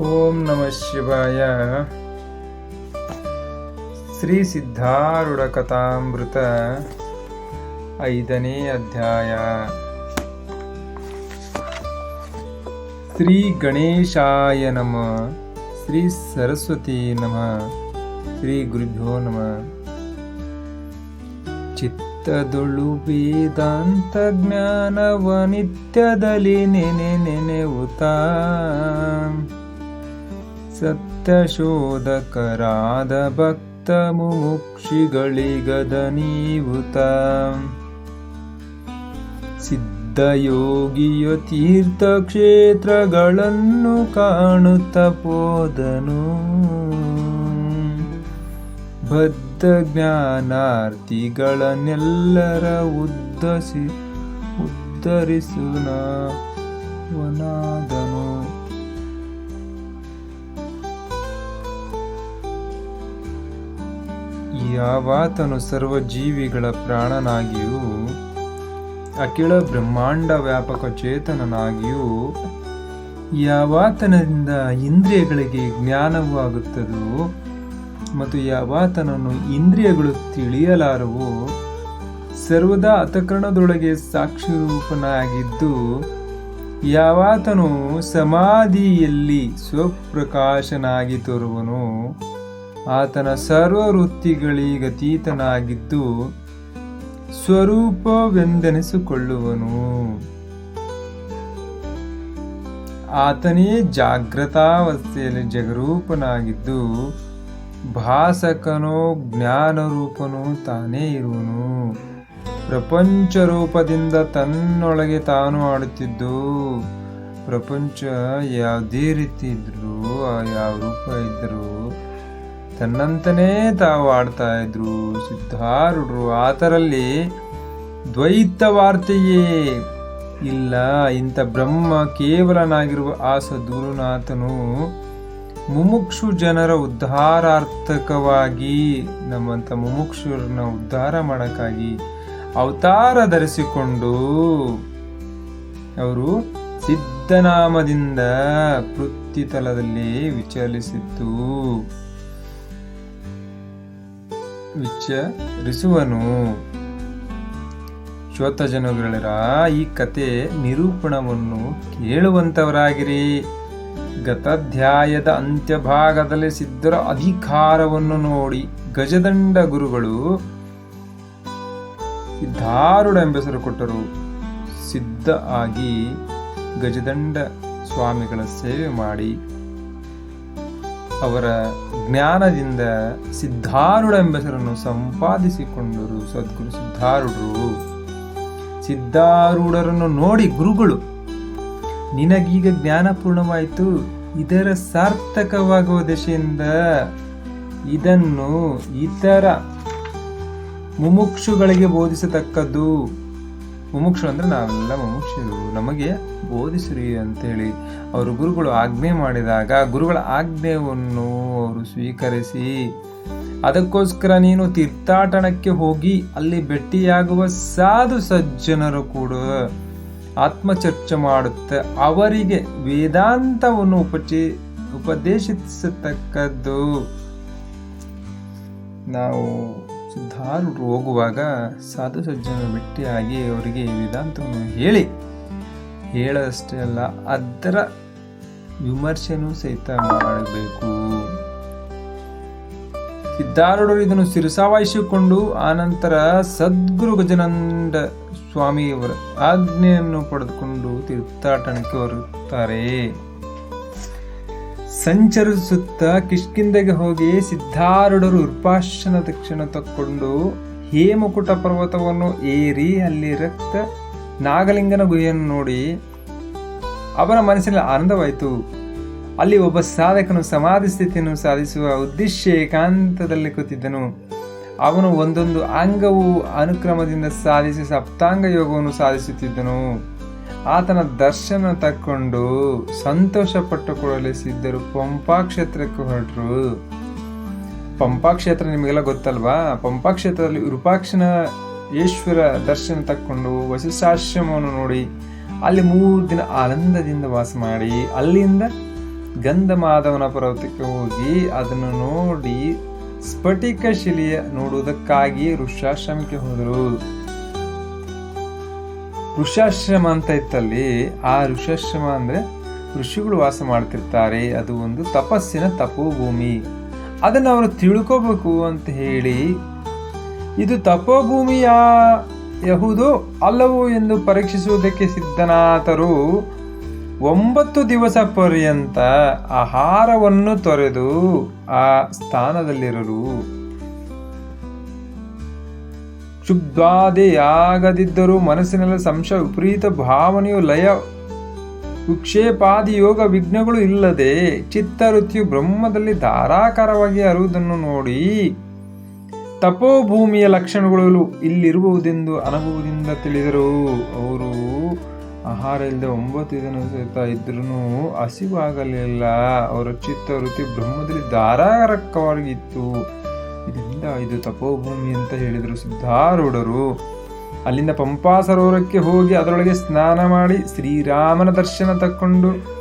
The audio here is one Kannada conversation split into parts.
ಓಂ ನಮಃ ಶಿವಾಯ. ಶ್ರೀ ಸಿದ್ಧಾರೂಢ ಕಥಾಮೃತ ಐದನೇ ಅಧ್ಯಾಯ. ಶ್ರೀ ಗಣೇಶಾಯ ನಮಃ, ಶ್ರೀ ಸರಸ್ವತಿ ನಮಃ, ಶ್ರೀ ಗುರುಭ್ಯೋ ನಮಃ. ಚಿತ್ತದೊಳು ವೇದಾಂತ ಜ್ಞಾನವ ನಿತ್ಯದಲ್ಲಿ ನೆನೆ ನೆನೆವುತ್ತಾ. ಸತ್ಯಶೋಧಕರಾದ ಭಕ್ತ ಮುಮುಕ್ಷಿಗಳಿಗದ ನೀವುತ. ಸಿದ್ಧಯೋಗಿಯ ತೀರ್ಥಕ್ಷೇತ್ರಗಳನ್ನು ಕಾಣುತ್ತ ಪೋದನು ಬದ್ಧ ಜ್ಞಾನಾರ್ಥಿಗಳನ್ನೆಲ್ಲರ ಉದ್ದಸಿ ಉದ್ಧರಿಸುನ ಯಾವಾತನು ಸರ್ವ ಜೀವಿಗಳ ಪ್ರಾಣನಾಗಿಯೂ ಅಖಿಳ ಬ್ರಹ್ಮಾಂಡ ವ್ಯಾಪಕ ಚೇತನನಾಗಿಯೂ ಯಾವಾತನದಿಂದ ಇಂದ್ರಿಯಗಳಿಗೆ ಜ್ಞಾನವೂ ಆಗುತ್ತದೋ ಮತ್ತು ಯಾವಾತನನ್ನು ಇಂದ್ರಿಯಗಳು ತಿಳಿಯಲಾರವೋ, ಸರ್ವದಾ ಅತಕರಣದೊಳಗೆ ಸಾಕ್ಷಿ ರೂಪನಾಗಿದ್ದು ಯಾವಾತನು ಸಮಾಧಿಯಲ್ಲಿ ಸ್ವಪ್ರಕಾಶನಾಗಿ ತೋರುವನು. ಆತನ ಸರ್ವ ವೃತ್ತಿಗಳಿಗತೀತನಾಗಿದ್ದು ಸ್ವರೂಪವೆಂದೆನಿಸಿಕೊಳ್ಳುವನು. ಆತನೇ ಜಾಗೃತಾವಸ್ಥೆಯಲ್ಲಿ ಜಗರೂಪನಾಗಿದ್ದು ಭಾಸಕನೋ ಜ್ಞಾನರೂಪನೋ ತಾನೇ ಇರುವನು. ಪ್ರಪಂಚ ರೂಪದಿಂದ ತನ್ನೊಳಗೆ ತಾನು ಆಡುತ್ತಿದ್ದು, ಪ್ರಪಂಚ ಯಾವುದೇ ರೀತಿ ಇದ್ರು ಯಾವ ರೂಪ ಇದ್ರು ತನ್ನಂತನೇ ತಾವು ಆಡ್ತಾ ಇದ್ರು, ಸಿದ್ಧಾರೂಢರು ಆತರಲ್ಲಿ ದ್ವೈತ ವಾರ್ತೆಯೇ ಇಲ್ಲ. ಇಂಥ ಬ್ರಹ್ಮ ಕೇವಲನಾಗಿರುವ ಆಸ ದೂರುನಾಥನು ಮುಮುಕ್ಷು ಜನರ ಉದ್ಧಾರಾರ್ಥಕವಾಗಿ, ನಮ್ಮಂಥ ಮುಮುಕ್ಷರನ್ನ ಉದ್ಧಾರ ಮಾಡೋಕ್ಕಾಗಿ ಅವತಾರ ಧರಿಸಿಕೊಂಡು ಅವರು ಸಿದ್ಧನಾಮದಿಂದ ಪೃಥ್ವಿತಲದಲ್ಲಿ ವಿಚಲಿಸಿತ್ತು ವಿಚರಿಸುವನು ಶ್ರೋತ ಜನಗಳರ ಈ ಕತೆ ನಿರೂಪಣವನ್ನು ಕೇಳುವಂತವರಾಗಿರಿ. ಗತಾಧ್ಯಾಯದ ಅಂತ್ಯಭಾಗದಲ್ಲಿ ಸಿದ್ಧರ ಅಧಿಕಾರವನ್ನು ನೋಡಿ ಗಜದಂಡ ಗುರುಗಳು ಸಿದ್ಧಾರೂಢ ಎಂಬೆಸರು ಕೊಟ್ಟರು. ಸಿದ್ಧ ಆಗಿ ಗಜದಂಡ ಸ್ವಾಮಿಗಳ ಸೇವೆ ಮಾಡಿ ಅವರ ಜ್ಞಾನದಿಂದ ಸಿದ್ಧಾರೂಢ ಎಂಬೆಸರನ್ನು ಸಂಪಾದಿಸಿಕೊಂಡರು ಸದ್ಗುರು ಸಿದ್ಧಾರೂಢರು. ಸಿದ್ಧಾರೂಢರನ್ನು ನೋಡಿ ಗುರುಗಳು, ನಿನಗೀಗ ಜ್ಞಾನಪೂರ್ಣವಾಯಿತು ಇದರ ಸಾರ್ಥಕವಾಗುವ ದಿಶೆಯಿಂದ ಇದನ್ನು ಇತರ ಮುಮುಕ್ಷುಗಳಿಗೆ ಬೋಧಿಸತಕ್ಕದ್ದು ಮುಮುಕ್ಷು ಅಂದ್ರೆ ನಾವೆಲ್ಲ ಮುಮುಕ್ಷರು ನಮಗೆ ಬೋಧಿಸಿರಿ ಅಂತೇಳಿ ಅವರು ಗುರುಗಳು ಆಜ್ಞೆ ಮಾಡಿದಾಗ ಗುರುಗಳ ಆಜ್ಞೆಯನ್ನು ಅವರು ಸ್ವೀಕರಿಸಿ, ಅದಕ್ಕೋಸ್ಕರ ನೀನು ತೀರ್ಥಾಟನಕ್ಕೆ ಹೋಗಿ ಅಲ್ಲಿ ಭೇಟಿಯಾಗುವ ಸಾಧು ಸಜ್ಜನರು ಕೂಡ. ಆತ್ಮಚರ್ಚೆ ಮಾಡುತ್ತೆ ಅವರಿಗೆ ವೇದಾಂತವನ್ನು ಉಪಚಿ, ಉಪದೇಶಿಸತಕ್ಕದ್ದು. ನಾವು ಸಿದ್ಧಾರೂಢರು ಹೋಗುವಾಗ ಸಾಧು ಸಜ್ಜನ ಭೇಟಿಯಾಗಿ ಅವರಿಗೆ ವೇದಾಂತವನ್ನು ಹೇಳಿ. ಹೇಳೋದಷ್ಟೇ ಅಲ್ಲ, ಅದರ ವಿಮರ್ಶೆನೂ ಸಹಿತ ಮಾಡಬೇಕು. ಸಿದ್ಧಾರೂಢರು ಇದನ್ನು ಶಿರಸಾವಹಿಸಿಕೊಂಡು ಆನಂತರ ಸದ್ಗುರು ಗಜನಂದ ಸ್ವಾಮಿಯವರ ಆಜ್ಞೆಯನ್ನು ಪಡೆದುಕೊಂಡು ತೀರ್ಥಾಟನಕ್ಕೆ ಹೊರಡುತ್ತಾರೆ. ಸಂಚರಿಸುತ್ತ ಕಿಷ್ಕಿಂದೆಗೆ ಹೋಗಿ ಸಿದ್ಧಾರೂಢರು ಉರ್ಪಾಶನ ದಕ್ಷಿಣ ತಕ್ಕೊಂಡು ಹೇಮಕುಟ ಪರ್ವತವನ್ನು ಏರಿ ಅಲ್ಲಿ ರಕ್ತ ನಾಗಲಿಂಗನ ಗುಹೆಯನ್ನು ನೋಡಿ ಅವರ ಮನಸ್ಸಿನಲ್ಲಿ ಆನಂದವಾಯಿತು. ಅಲ್ಲಿ ಒಬ್ಬ ಸಾಧಕನು ಸಮಾಧಿ ಸ್ಥಿತಿಯನ್ನು ಸಾಧಿಸುವ ಉದ್ದೇಶ ಏಕಾಂತದಲ್ಲಿ ಕೂತಿದ್ದನು. ಅವನು ಒಂದೊಂದು ಅಂಗವು ಅನುಕ್ರಮದಿಂದ ಸಾಧಿಸಿ ಸಪ್ತಾಂಗ ಯೋಗವನ್ನು ಸಾಧಿಸುತ್ತಿದ್ದನು. ಆತನ ದರ್ಶನ ತಕ್ಕೊಂಡು ಸಂತೋಷ ಪಟ್ಟುಕೊಳ್ಳಲು ಸಿದ್ಧರು ಪಂಪಾ ಕ್ಷೇತ್ರಕ್ಕೆ ಹೊರಟರು. ಪಂಪಾ ಕ್ಷೇತ್ರ ನಿಮಗೆಲ್ಲ ಗೊತ್ತಲ್ವಾ? ಪಂಪಾ ಕ್ಷೇತ್ರದಲ್ಲಿ ವಿರೂಪಾಕ್ಷನ ಈಶ್ವರ ದರ್ಶನ ತಕ್ಕೊಂಡು ವಸಿಷ್ಠಾಶ್ರಮವನ್ನು ನೋಡಿ ಅಲ್ಲಿ ಮೂರು ದಿನ ಆನಂದದಿಂದ ವಾಸ ಮಾಡಿ ಅಲ್ಲಿಂದ ಗಂಧ ಮಾಧವನ ಪರ್ವತಕ್ಕೆ ಹೋಗಿ ಅದನ್ನು ನೋಡಿ ಸ್ಫಟಿಕ ಶಿಲೆಯ ನೋಡುವುದಕ್ಕಾಗಿ ಋಷಾಶ್ರಮಕ್ಕೆ ಹೋದರು. ಋಷಾಶ್ರಮ ಅಂತ ಇತ್ತಲ್ಲಿ, ಆ ಋಷಾಶ್ರಮ ಅಂದರೆ ಋಷಿಗಳು ವಾಸ ಮಾಡ್ತಿರ್ತಾರೆ. ಅದು ಒಂದು ತಪಸ್ಸಿನ ತಪೋಭೂಮಿ. ಅದನ್ನು ಅವರು ತಿಳ್ಕೋಬೇಕು ಅಂತ ಹೇಳಿ, ಇದು ತಪೋಭೂಮಿಯ ಯಹುದು ಅಲ್ಲವೋ ಎಂದು ಪರೀಕ್ಷಿಸುವುದಕ್ಕೆ ಸಿದ್ಧನಾಥರು ಒಂಬತ್ತು ದಿವಸ ಪರ್ಯಂತ ಆಹಾರವನ್ನು ತೊರೆದು ಆ ಸ್ಥಾನದಲ್ಲಿರಲು ಕ್ಷುಬ್ಧಾದೆಯಾಗದಿದ್ದರೂ ಮನಸ್ಸಿನಲ್ಲಿ ಸಂಶಯ, ವಿಪರೀತ ಭಾವನೆಯು ಲಯ ವಿಕ್ಷೇಪಾದಿ ಯೋಗ ವಿಘ್ನಗಳು ಇಲ್ಲದೆ ಚಿತ್ತವೃತ್ತಿಯು ಬ್ರಹ್ಮದಲ್ಲಿ ಧಾರಾಕಾರವಾಗಿ ಅರುವುದನ್ನು ನೋಡಿ ತಪೋಭೂಮಿಯ ಲಕ್ಷಣಗಳು ಇಲ್ಲಿರುವುದೆಂದು ಅನುಭವದಿಂದ ತಿಳಿದರು. ಅವರು ಆಹಾರ ಇಲ್ಲದೆ ಒಂಬತ್ತು ದಿನ ಸಹಿತ ಇದ್ರೂ ಹಸಿವಾಗಲಿಲ್ಲ. ಅವರ ಚಿತ್ತವೃತ್ತಿ ಬ್ರಹ್ಮದಲ್ಲಿ ಧಾರಾಕಾರಕವಾಗಿತ್ತು. ಇದರಿಂದ ಇದು ತಪೋಭೂಮಿ ಅಂತ ಹೇಳಿದರು ಸಿದ್ಧಾರೂಢರು. ಅಲ್ಲಿಂದ ಪಂಪಾ ಸರೋವರಕ್ಕೆ ಹೋಗಿ ಅದರೊಳಗೆ ಸ್ನಾನ ಮಾಡಿ ಶ್ರೀರಾಮನ ದರ್ಶನ ತಕ್ಕೊಂಡು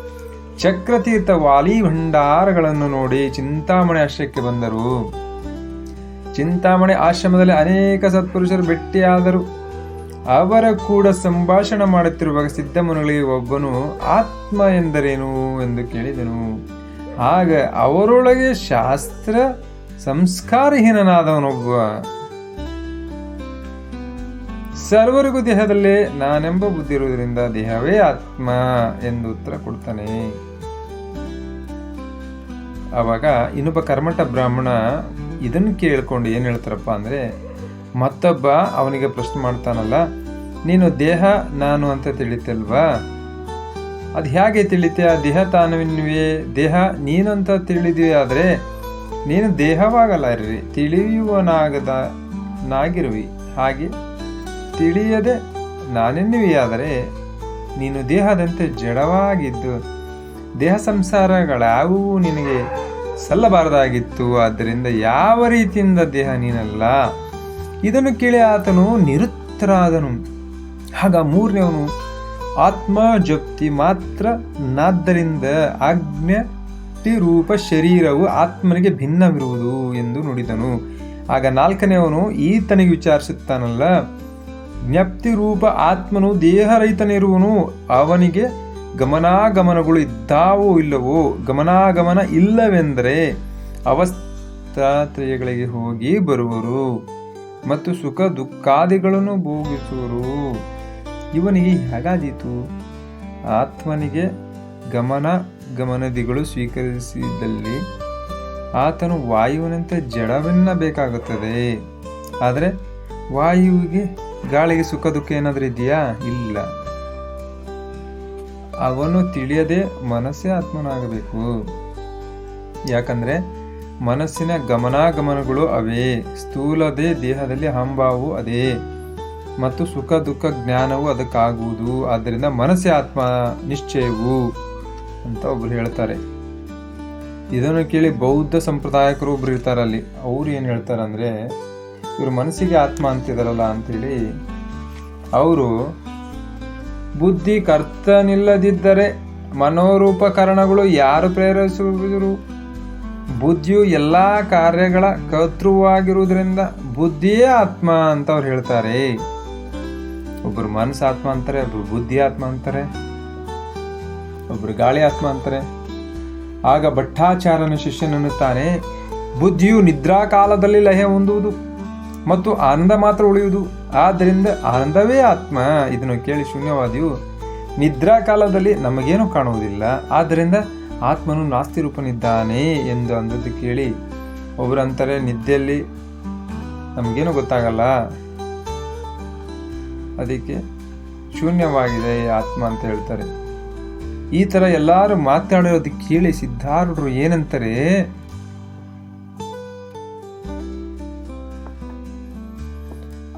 ಚಕ್ರತೀರ್ಥ ವಾಲಿ ಭಂಡಾರಗಳನ್ನು ನೋಡಿ ಚಿಂತಾಮಣಿ ಆಶ್ರಯಕ್ಕೆ ಬಂದರು. ಚಿಂತಾಮಣಿ ಆಶ್ರಮದಲ್ಲಿ ಅನೇಕ ಸತ್ಪುರುಷರು ಭೇಟಿಯಾದರು. ಅವರ ಕೂಡ ಸಂಭಾಷಣೆ ಮಾಡುತ್ತಿರುವಾಗ ಸಿದ್ಧಮುನಿಗಳಿಗೆ ಒಬ್ಬನು, ಆತ್ಮ ಎಂದರೇನು? ಎಂದು ಕೇಳಿದನು. ಆಗ ಅವರೊಳಗೆ ಶಾಸ್ತ್ರ ಸಂಸ್ಕಾರಹೀನನಾದವನೊಬ್ಬ. ಸರ್ವರಿಗೂ ದೇಹದಲ್ಲಿ ನಾನೆಂಬ ಬುದ್ಧಿ ಇರುವುದರಿಂದ ದೇಹವೇ ಆತ್ಮ ಎಂದು ಉತ್ತರ ಕೊಡ್ತಾನೆ ಅವಾಗ ಇನ್ನೊಬ್ಬ ಕರ್ಮಠ ಬ್ರಾಹ್ಮಣ ಇದನ್ನು ಕೇಳ್ಕೊಂಡು ಏನು ಹೇಳ್ತಾರಪ್ಪ ಅಂದರೆ, ಮತ್ತೊಬ್ಬ ಅವನಿಗೆ ಪ್ರಶ್ನೆ ಮಾಡ್ತಾನಲ್ಲ, ನೀನು ದೇಹ, ನಾನು ಅಂತ ತಿಳಿತಲ್ವಾ? ಅದು ಹೇಗೆ ತಿಳಿತೀಯ ದೇಹ ತಾನುವೇ ದೇಹ ನೀನು ಅಂತ ತಿಳಿದ್ವಿ ಆದರೆ ನೀನು ದೇಹವಾಗಲಾರಿ ತಿಳಿಯುವನಾಗದ, ನಾಗಿರುವಿ. ಹಾಗೆ ತಿಳಿಯದೆ ನಾನೆನ್ನುವಿಯಾದರೆ ನೀನು ದೇಹದಂತೆ ಜಡವಾಗಿದ್ದು ದೇಹ ಸಂಸಾರಗಳಾವುವು ನಿನಗೆ ಸಲ್ಲಬಾರದಾಗಿತ್ತು. ಆದ್ದರಿಂದ ಯಾವ ರೀತಿಯಿಂದ ದೇಹ ನೀನಲ್ಲ? ಇದನ್ನು ಕೇಳಿ ಆತನು ನಿರುತ್ತರಾದನು. ಆಗ ಮೂರನೇವನು ಆತ್ಮ ಜಪ್ತಿ ಮಾತ್ರ ನಾದ್ದರಿಂದ ಆಜ್ಞ ರೂಪ ಶರೀರವು ಆತ್ಮನಿಗೆ ಭಿನ್ನವಿರುವುದು ಎಂದು ನುಡಿದನು. ಆಗ ನಾಲ್ಕನೆಯವನು ಈತನಿಗೆ ವಿಚಾರಿಸುತ್ತಾನಲ್ಲ ಜ್ಞಪ್ತಿ ರೂಪ ಆತ್ಮನು ದೇಹರಹಿತನಿರುವನು ಅವನಿಗೆ ಗಮನಾಗಮನಗಳು ಇದ್ದಾವೋ ಇಲ್ಲವೋ, ಗಮನಾಗಮನ ಇಲ್ಲವೆಂದರೆ ಅವಸ್ಥಾತ್ರಯಗಳಿಗೆ ಹೋಗಿ ಬರುವರು ಮತ್ತು ಸುಖ ದುಃಖಾದಿಗಳನ್ನು ಭೋಗಿಸುವರು. ಇವನಿಗೆ ಹೇಗಾದೀತು. ಆತ್ಮನಿಗೆ ಗಮನ ಗಮನದಿಗಳು ಸ್ವೀಕರಿಸಿದಲ್ಲಿ ಆತನು ವಾಯುವಿನಂತೆ ಜಡವೆನ್ನಬೇಕಾಗುತ್ತದೆ ಆದರೆ ವಾಯುವಿಗೆ ಗಾಳಿಗೆ ಸುಖ ದುಃಖ ಏನಾದರೂ ಇದೆಯಾ? ಇಲ್ಲ. ಅವನು ತಿಳಿಯದೆ ಮನಸ್ಸೇ ಆತ್ಮನಾಗಬೇಕು. ಯಾಕಂದ್ರೆ ಮನಸ್ಸಿನ ಗಮನಾಗಮನಗಳು ಅವೇ, ಸ್ಥೂಲದೇ ದೇಹದಲ್ಲಿ ಹಂಬಾವು ಅದೇ. ಮತ್ತು ಸುಖ ದುಃಖ ಜ್ಞಾನವು ಅದಕ್ಕಾಗುವುದು. ಆದ್ದರಿಂದ ಮನಸ್ಸೇ ಆತ್ಮ ನಿಶ್ಚಯವು. ಅಂತ ಒಬ್ರು ಹೇಳ್ತಾರೆ. ಇದನ್ನು ಕೇಳಿ ಬೌದ್ಧ ಸಂಪ್ರದಾಯಕರು ಒಬ್ರು ಇರ್ತಾರೆ ಅಲ್ಲಿ. ಅವ್ರು ಏನು ಹೇಳ್ತಾರೆ ಅಂದ್ರೆ, ಇವ್ರ ಮನಸ್ಸಿಗೆ ಆತ್ಮ ಅಂತಿದಾರಲ್ಲ ಅಂತೇಳಿ ಅವರು, ಬುದ್ಧಿ ಕರ್ತನಿಲ್ಲದಿದ್ದರೆ ಮನೋರೂಪಕರಣಗಳು ಯಾರು ಪ್ರೇರಿಸುವರು ಬುದ್ಧಿಯು ಎಲ್ಲ ಕಾರ್ಯಗಳ ಕರ್ತೃವಾಗಿರುವುದರಿಂದ ಬುದ್ಧಿಯೇ ಆತ್ಮ ಅಂತ ಅವ್ರು ಹೇಳ್ತಾರೆ. ಒಬ್ಬರು ಮನಸ್ಸು ಆತ್ಮ ಅಂತಾರೆ, ಒಬ್ರು ಬುದ್ಧಿ ಆತ್ಮ ಅಂತಾರೆ. ಒಬ್ರು ಗಾಳಿ ಆತ್ಮ ಅಂತಾರೆ. ಆಗ ಭಟ್ಟಾಚಾರನ ಶಿಷ್ಯನನ್ನುತ್ತಾನೆ ಬುದ್ಧಿಯು ನಿದ್ರಾ ಕಾಲದಲ್ಲಿ ಲಯ ಹೊಂದುವುದು ಮತ್ತು ಆನಂದ ಮಾತ್ರ ಉಳಿಯುವುದು. ಆದ್ದರಿಂದ ಆನಂದವೇ ಆತ್ಮ. ಇದನ್ನು ಕೇಳಿ ಶೂನ್ಯವಾದಿಯು, ನಿದ್ರಾ ಕಾಲದಲ್ಲಿ ನಮಗೇನು ಕಾಣುವುದಿಲ್ಲ. ಆದ್ದರಿಂದ ಆತ್ಮನು ನಾಸ್ತಿ ರೂಪನಿದ್ದಾನೆ ಎಂದು ಅಂದದ್ದು ಕೇಳಿ ಒಬ್ಬರು ಅಂತಾರೆ ನಿದ್ದೆಯಲ್ಲಿ ನಮಗೇನು ಗೊತ್ತಾಗಲ್ಲ. ಅದಕ್ಕೆ ಶೂನ್ಯವಾಗಿದೆ ಆತ್ಮ ಅಂತ ಹೇಳ್ತಾರೆ. ಈ ಥರ ಎಲ್ಲರೂ ಮಾತಾಡಿರೋದು ಕೇಳಿ ಸಿದ್ಧಾರೂಢರು ಏನಂತಾರೆ?